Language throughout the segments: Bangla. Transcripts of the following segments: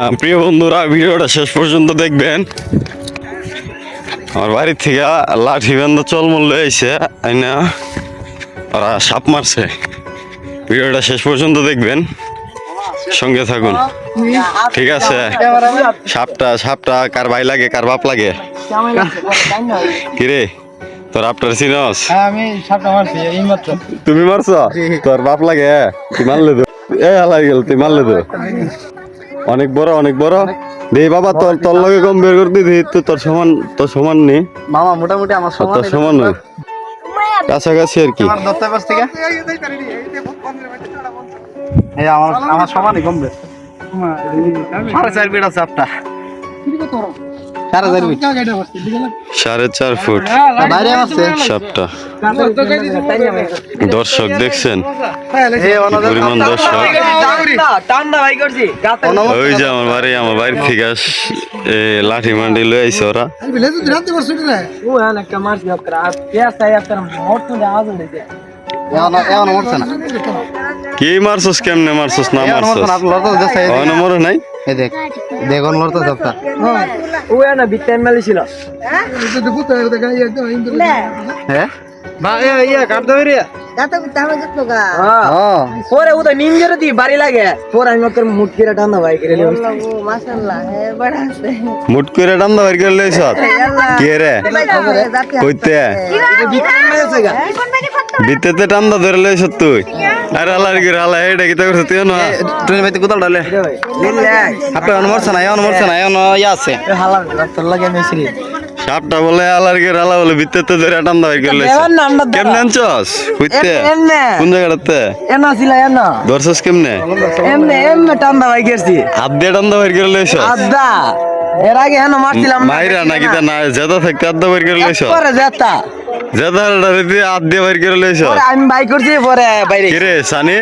প্রিয় বন্ধুরা ভিডিওটা শেষ পর্যন্ত দেখবেন। আমার বাড়ির থেকে লাঠি বান্ধা চলমল লয়েছে আইনা ওরা সাপ মারছে। ভিডিওটা শেষ পর্যন্ত দেখবেন। সঙ্গে থাকুন। ঠিক আছে? সাপটা সাপটা কার ভাই লাগে কার বাপ লাগে? কিরে তোর আপনার চিনস? হ্যাঁ তুমি মারছ? তোর বাপ লাগে তুই মারলে তো এ হালাই গেল তুই মারলে তো অনেক বড় অনেক বড়। দে বাবা তোর তোর লগে কম বের করতে দে তো তোর সমান তোর সমান নেই মামা মোটামুটি আমার সমান তোর সমান নয় কাছাকাছি আর কি। আমার দত্তের কাছ থেকে? এই আমার আমার সমানই কমবে সাড়ে চার ফিট আছে আপটা সাড়ে চার ফিট। সাড়ে চার ফুট। বাইরে আছে সাপটা। দর্শক দেখছেন? পরিমাণ দর্শক। টান্ডা ভাই করছি। ওই যে আমার বাড়ি আমার বাড়ি থেকে লাঠি মান্ডি লয়ে আইছে ওরা। এখন মরছে না। কি মারছস কেমনে মারছস না মারছস? না লড়তে ওখানে মরে নাই? এই দেখ দেখুন লড়তে সবটা হ্যাঁ? বা এ ইয়া কাট দাও রে হ্যাঁ। পরে ও তো নিমজের দি বাড়ি লাগে। পরে আমি ওকে মুট করে টানা ভাই করে মুট করে ডান্দা বাইর করে লইছ কে রে? কইতে? বিতেতে টান্দা ধরে লইছ তুই। আরে আলার কি আলা এটা কি করছ তুই না। ট্রেন বাইতে কোথাও ডালে আপনি এখন মরছে না এখন না এখন ইয়া আছে। সাপটা বলে আলার কি আলা বলে বিতেতে ধরে টান্দা বাইর করে লইছ। এবার নামটা ধরো। কেমনে আনছস? কইতে। কোন জায়গাটাতে? এনা ছিল এনা। ধরছস কেমনে? এমনে এমনে টান্দা ভাই করছি হাত দিয়ে টান্দা বাইর করে লইছ আদা এর আগে হেন মারছিলাম মাইরা নাকি তা না জেদা থাকতে আদা বাইর করে লইছ পরে যেতা আমি বাই করছি পরে বাইরে। সানি?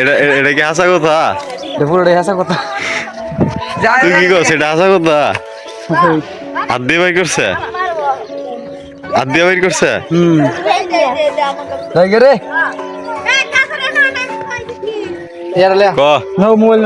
এটা এটা কি হাসা কথা? পুরোটাই হাসা কথা। তুই কি করছিস এটা হাসা কথা? হাত দিয়ে বাইর করছে? হাত দিয়ে বাইর করছে? মোবাইল